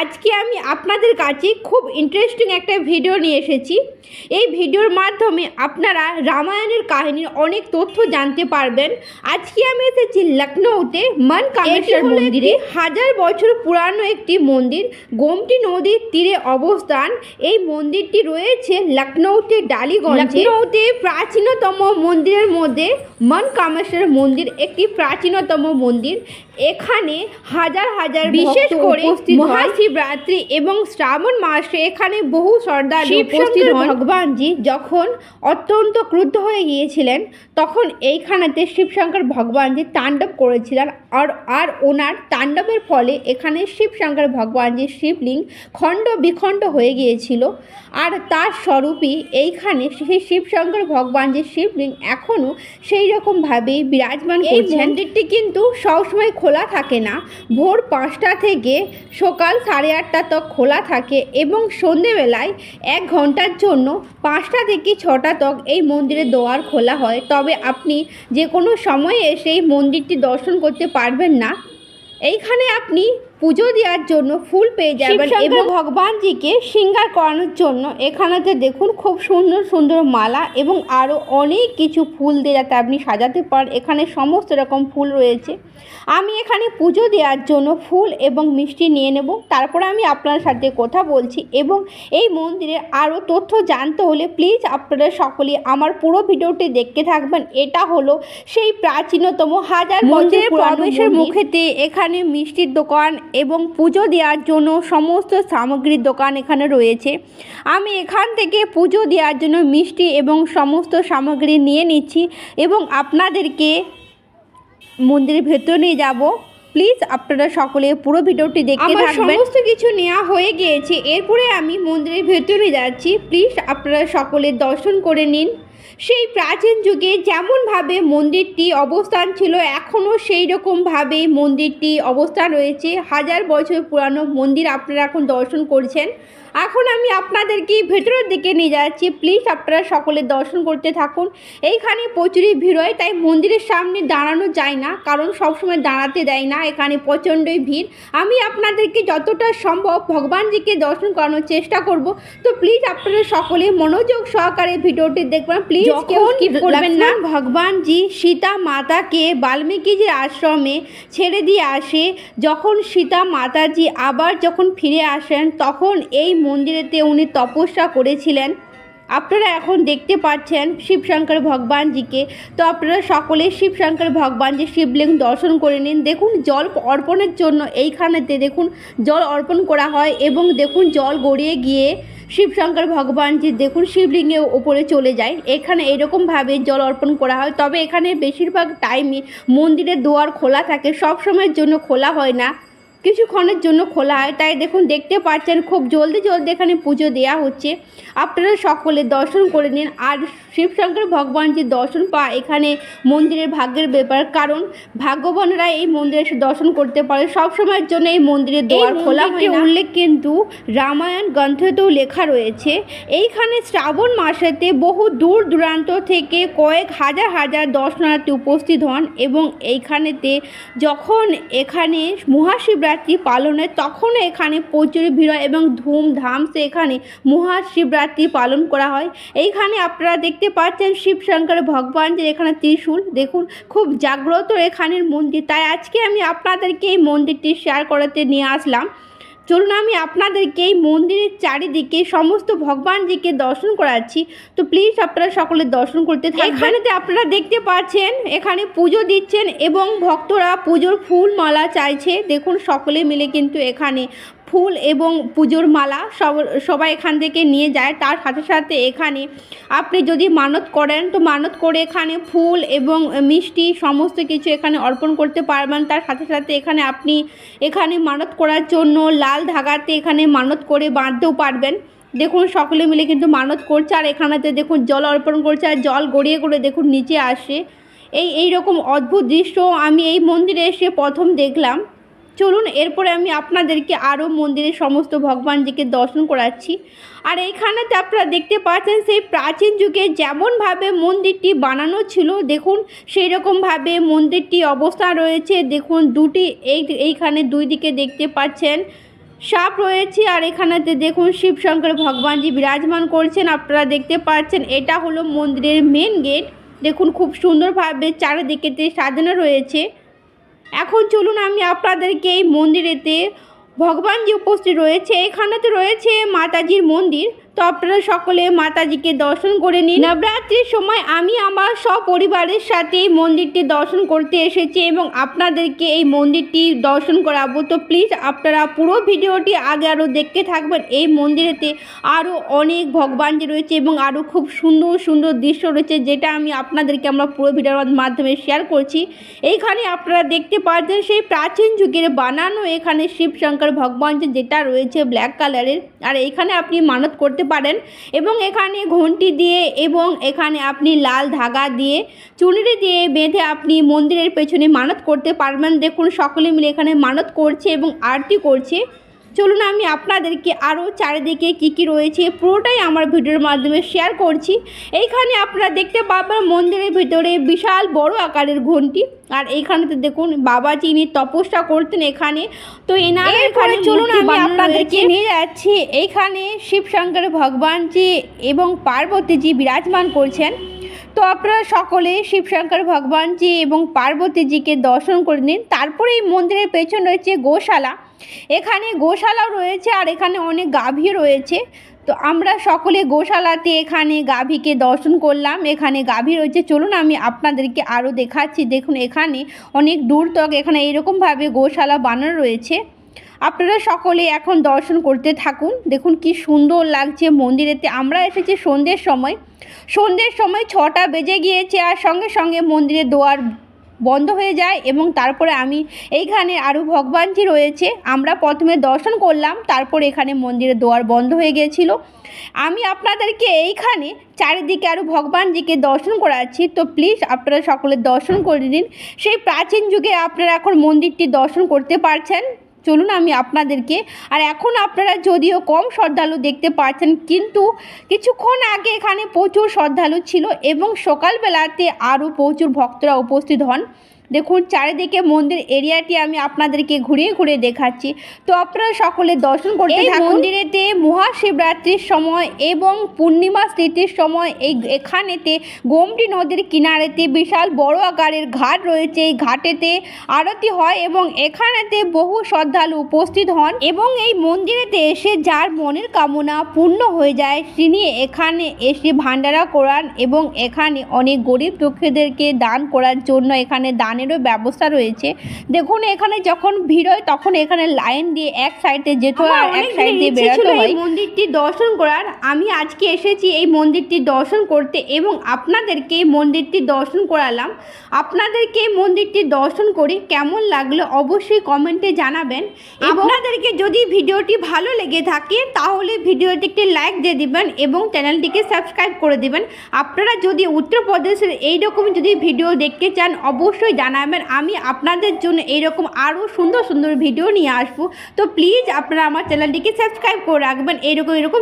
আজকে আমি আপনাদের কাছে খুব ইন্টারেস্টিং একটা ভিডিও নিয়ে এসেছি। এই ভিডিওর মাধ্যমে আপনারা রামায়ণের কাহিনীর অনেক তথ্য জানতে পারবেন। আজকে আমি এসেছি লখনৌতে মন কামেশ্বর মন্দিরে। হাজার বছর পুরানো একটি মন্দির। গোমটি নদীর তীরে অবস্থান। এই মন্দিরটি রয়েছে লখনৌতে ডালিগঞ্জে। লখনৌতে প্রাচীনতম মন্দিরের মধ্যে মন কামেশ্বর মন্দির একটি প্রাচীনতম মন্দির। এখানে হাজার হাজার বিশেষ করে মহাশিবরাত্রি এবং শ্রাবণ মাসে এখানে বহু সর্দার উপস্থিত হন। ভগবানজি যখন অত্যন্ত ক্রুদ্ধ হয়ে গিয়েছিলেন তখন এইখানেতে শিবশঙ্কর ভগবানজি তাণ্ডব করেছিলেন আর আর ওনার তাণ্ডবের ফলে এখানে শিবশঙ্কর ভগবানজির শিবলিঙ্গ খণ্ড বিখণ্ড হয়ে গিয়েছিল। আর তার স্বরূপই এইখানে সেই শিবশঙ্কর ভগবানজির শিবলিঙ্গ এখনও সেই রকমভাবেই বিরাজমান এই মন্দিরটি কিন্তু সবসময় খোলা থাকে না। ভোর পাঁচটা থেকে সকাল সাড়ে আটটা তক খোলা থাকে এবং সন্ধেবেলায় এক ঘণ্টার জন্য পাঁচটা থেকে ছটা তক এই মন্দিরের দোয়ার খোলা হয়। তবে আপনি যে কোনো সময়ে এসে এই মন্দিরটি দর্শন করতে পারবেন না। এইখানে আপনি পুজো দেওয়ার জন্য ফুল পেয়ে যাবেন এবং ভগবানজিকে সিঙ্গার করানোর জন্য এখানেতে দেখুন খুব সুন্দর সুন্দর মালা এবং আরও অনেক কিছু ফুল দিয়ে যাতে আপনি সাজাতে পারেন। এখানে সমস্ত রকম ফুল রয়েছে। আমি এখানে পুজো দেওয়ার জন্য ফুল এবং মিষ্টি নিয়ে নেব। তারপর আমি আপনার সাথে কথা বলছি এবং এই মন্দিরের আরও তথ্য জানতে হলে প্লিজ আপনারা সকলে আমার পুরো ভিডিওটি দেখতে থাকবেন। এটা হলো সেই প্রাচীনতম হাজার মন্দিরের প্রবেশের মুখেতে এখানে মিষ্টির দোকান এবং পুজো দেওয়ার জন্য সমস্ত সামগ্রীর দোকান এখানে রয়েছে। আমি এখান থেকে পুজো দেওয়ার জন্য মিষ্টি এবং সমস্ত সামগ্রী নিয়ে নিচ্ছি এবং আপনাদেরকে মন্দিরের ভেতরে নিয়ে যাব। প্লিজ আপনারা সকলে পুরো ভিডিওটি দেখতে থাকবেন। সমস্ত কিছু নেওয়া হয়ে গিয়েছে। এরপরে আমি মন্দিরের ভেতরে যাচ্ছি। প্লিজ আপনারা সকলে দর্শন করে নিন। সেই প্রাচীন যুগে যেমনভাবে মন্দিরটি অবস্থান ছিল, এখনও সেই রকমভাবেই মন্দিরটি অবস্থান রয়েছে। হাজার বছর পুরানো মন্দির আপনারা এখন দর্শন করছেন। এখন আমি আপনাদেরকে ভেতরের দিকে নিয়ে যাচ্ছি। প্লিজ আপনারা সকলে দর্শন করতে থাকুন। এইখানে প্রচুরই ভিড় হয়, তাই মন্দিরের সামনে দাঁড়ানো যায় না, কারণ সবসময় দাঁড়াতে দেয় না। এখানে প্রচণ্ডই ভিড়। আমি আপনাদেরকে যতটা সম্ভব ভগবানজিকে দর্শন করানোর চেষ্টা করব। তো প্লিজ আপনারা সকলে মনোযোগ সহকারে ভিডিওটি দেখবেন। প্লিজ করবেন না। ভগবানজি সীতা মাতাকে বাল্মীকিজির আশ্রমে ছেড়ে দিয়ে আসে যখন সীতা মাতাজি আবার যখন ফিরে আসেন তখন এই মন্দিরেতে উনি তপস্যা করেছিলেন। আপনারা এখন দেখতে পাচ্ছেন শিবশঙ্কর ভগবানজিকে। তো আপনারা সকলে শিবশঙ্কর ভগবানজি শিবলিঙ্গ দর্শন করে নিন। দেখুন জল অর্পণের জন্য এইখানেতে দেখুন জল অর্পণ করা হয় এবং দেখুন জল গড়িয়ে গিয়ে শিবশঙ্কর ভগবান যে দেখুন শিবলিঙ্গে ওপরে চলে যায়। এখানে এরকমভাবে জল অর্পণ করা হয়। তবে এখানে বেশিরভাগ টাইমে মন্দিরের দুয়ার খোলা থাকে। সব সময়ের জন্য খোলা হয় না। কিছুক্ষণের জন্য খোলা হয়। তাই দেখুন দেখতে পাচ্ছেন খুব জলদি জলদি এখানে পুজো দেওয়া হচ্ছে। আপনারা সকলে দর্শন করে নিন। আর শিবশঙ্কর ভগবানজির দর্শন পাওয়া এখানে মন্দিরের ভাগ্যের ব্যাপার। কারণ ভাগ্যবানরা এই মন্দিরে এসে দর্শন করতে পারে। সব সময়ের জন্য এই মন্দিরের দ্বার খোলা হয় না। উল্লেখ কিন্তু রামায়ণ গ্রন্থেতেও লেখা রয়েছে। এইখানে শ্রাবণ মাসেতে বহু দূর দূরান্ত থেকে কয়েক হাজার হাজার দর্শনার্থী উপস্থিত হন এবং এইখানেতে যখন এখানে মহাশিবরাত্রি পালনে তখন এখানে প্রচুর ভিড় হয় এবং ধুমধাম সে এখানে মহাশিবরাত্রি পালন করা হয়। এইখানে আপনারা দেখতে পাচ্ছেন শিবশঙ্কর ভগবানজির এখানে ত্রিশূল। দেখুন, খুব জাগ্রত এখানের মন্দির। তাই আজকে আমি আপনাদেরকে এই মন্দিরটি শেয়ার করাতে নিয়ে আসলাম। চলুন আমি আপনাদেরকে এই মন্দিরের চারিদিকে সমস্ত ভগবানজিকে দর্শন করাচ্ছি। তো প্লিজ আপনারা সকলে দর্শন করতে এখানেতে আপনারা দেখতে পাচ্ছেন এখানে পুজো দিচ্ছেন এবং ভক্তরা পুজোর ফুল মালা চাইছে। দেখুন সকলে মিলে কিন্তু এখানে ফুল এবং পুজোর মালা সব, সবাই এখান থেকে নিয়ে যায়। তার সাথে সাথে এখানে আপনি যদি মানত করেন, তো মানত করে এখানে ফুল এবং মিষ্টি সমস্ত কিছু এখানে অর্পণ করতে পারবেন। তার সাথে সাথে এখানে আপনি এখানে মানত করার জন্য লাল ধাগাতে এখানে মানত করে বাঁধতেও পারবেন। দেখুন, সকলে মিলে কিন্তু মানত করছে। আর এখানেতে দেখুন, জল অর্পণ করছে আর জল গড়িয়ে গড়ে দেখুন, নিচে আসে। এই এই রকম অদ্ভুত দৃশ্য আমি এই মন্দিরে এসে প্রথম দেখলাম। চলুন, এরপরে আমি আপনাদেরকে আরও মন্দিরের সমস্ত ভগবানজিকে দর্শন করাচ্ছি। আর এইখানেতে আপনারা দেখতে পাচ্ছেন, সেই প্রাচীন যুগে যেমনভাবে মন্দিরটি বানানো ছিল, দেখুন সেই রকমভাবে মন্দিরটি অবস্থান রয়েছে। দেখুন, দুটি, এই, এইখানে দুই দিকে দেখতে পাচ্ছেন, সাপ রয়েছে, আর এখানেতে দেখুন শিব শঙ্কর ভগবানজি বিরাজমান করছেন। আপনারা দেখতে পাচ্ছেন, এটা হলো মন্দিরের মেন গেট দেখুন, খুব সুন্দরভাবে চারিদিকেতে সাজানো রয়েছে। এখন চলুন আমি আপনাদেরকে এই মন্দিরেতে ভগবান যে উপস্থিত রয়েছে এখানেতে রয়েছে মাতাজির মন্দির। তো আপনারা সকলে মাতাজিকে দর্শন করে নিন। নবরাত্রির সময় আমি আমার সপরিবারের সাথে এই মন্দিরটি দর্শন করতে এসেছি এবং আপনাদেরকে এই মন্দিরটি দর্শন করাবো। তো প্লিজ আপনারা পুরো ভিডিওটি আগে আরও দেখতে থাকবেন। এই মন্দিরেতে আরও অনেক ভগবান যে রয়েছে এবং আরও খুব সুন্দর সুন্দর দৃশ্য রয়েছে যেটা আমি আপনাদেরকে আমরা পুরো ভিডিওর মাধ্যমে শেয়ার করছি। এইখানে আপনারা দেখতে পাচ্ছেন সেই প্রাচীন যুগের বানানো এখানে শিব শঙ্কর ভগবান যেটা রয়েছে ব্ল্যাক কালারের আর এইখানে আপনি মানত করতে পারেন এবং এখানে ঘন্টি দিয়ে এবং এখানে আপনি লাল ধাগা দিয়ে চুনরি দিয়ে বেঁধে আপনি মন্দিরের পেছনে মানত করতে পারবেন। দেখুন, সকলে মিলে এখানে মানত করছে এবং আরতি করছে। চলুন আমি আপনাদেরকে আরও চারিদিকে কী কী রয়েছে পুরোটাই আমার ভিডিওর মাধ্যমে শেয়ার করছি। এইখানে আপনারা দেখতে পাবেন মন্দিরের ভিতরে বিশাল বড় আকারের ঘন্টি। আর এইখানেতে দেখুন বাবা যিনি তপস্যা করতেন এখানে। তো এনার এখানে চলুন আমি আপনাদেরকে নিয়ে যাচ্ছি। এইখানে শিবশঙ্কর ভগবানজি এবং পার্বতীজি বিরাজমান করছেন। তো আপনারা সকলে শিবশঙ্কর ভগবানজি এবং পার্বতীজিকে দর্শন করে নিন। তারপরে এই মন্দিরের পেছন রয়েছে গোশালা। এখানে গোশালাও রয়েছে আর এখানে অনেক গাভী রয়েছে। তো আমরা সকলে গোশালাতে এখানে গাভীকে দর্শন করলাম। এখানে গাভী রয়েছে। চলুন আমি আপনাদেরকে আরও দেখাচ্ছি। দেখুন, এখানে অনেক দূর তক এখানে এরকমভাবে গোশালা বানানো রয়েছে। আপনারা সকলে এখন দর্শন করতে থাকুন। দেখুন, কি সুন্দর লাগছে মন্দিরেতে। আমরা এসেছি সন্ধ্যের সময়। সন্ধ্যের সময় ছটা বেজে গিয়েছে আর সঙ্গে সঙ্গে মন্দিরে দোয়ার বন্ধ হয়ে যায় এবং তারপরে আমি এইখানে আরও ভগবানজি রয়েছে। আমরা প্রথমে দর্শন করলাম, তারপর এখানে মন্দিরের দোয়ার বন্ধ হয়ে গিয়েছিল। আমি আপনাদেরকে এইখানে চারিদিকে আরও ভগবানজিকে দর্শন করাচ্ছি। তো প্লিজ আপনারা সকলে দর্শন করে নিন। সেই প্রাচীন যুগে আপনারা এখন মন্দিরটি দর্শন করতে পারছেন। চলুন আমি আপনাদেরকে, আর এখন আপনারা যদিও কম শ্রদ্ধালু দেখতে পাচ্ছেন, কিন্তু কিছুক্ষণ আগে এখানে প্রচুর শ্রদ্ধালু ছিল এবং সকালবেলাতে আরও প্রচুর ভক্তরা উপস্থিত হন। দেখুন চারিদিকে মন্দির এরিয়াটি আমি আপনাদেরকে ঘুরিয়ে ঘুরিয়ে দেখাচ্ছি। তো আপনারা সকলে দর্শন করতে মন্দিরেতে মহাশিবরাত্রির সময় এবং পূর্ণিমা তিথির সময় এই এখানেতে গোমটি নদীর কিনারেতে বিশাল বড় আকারের ঘাট রয়েছে। এই ঘাটেতে আরতি হয় এবং এখানেতে বহু শ্রদ্ধালু উপস্থিত হন এবং এই মন্দিরেতে এসে যার মনের কামনা পূর্ণ হয়ে যায় তিনি এখানে এসে ভান্ডারা করান এবং এখানে অনেক গরিব দুঃখীদেরকে দান করার জন্য এখানে দানেরও ব্যবস্থা রয়েছে। দেখুন এখানে যখন ভিড় হয় তখন এখানে লাইন দিয়ে এক সাইডে যেতে হয় আর এক সাইড দিয়ে বেরোতে হয়। মন্দিরটি দর্শন করার। আমি আজকে এসেছি এই মন্দিরটি দর্শন করতে এবং আপনাদেরকে মন্দিরটি দর্শন করালাম। আপনাদেরকে মন্দিরটি দর্শন করে কেমন লাগল অবশ্যই কমেন্টে জানাবেন। আপনাদেরকে যদি ভিডিওটি ভালো লেগে থাকে তাহলে ভিডিওটি একটি লাইক দিয়ে দিবেন এবং চ্যানেলটিকে সাবস্ক্রাইব করে দিবেন। আপনারা যদি উত্তরপ্রদেশের এইরকম যদি ভিডিও দেখতে চান অবশ্যই জানাবেন। আমি আপনাদের জন্য এইরকম আরও সুন্দর সুন্দর ভিডিও নিয়ে আসব। তো প্লিজ আপনারা আমার চ্যানেলটিকে সাবস্ক্রাইব করে রাখবেন। এইরকম এরকম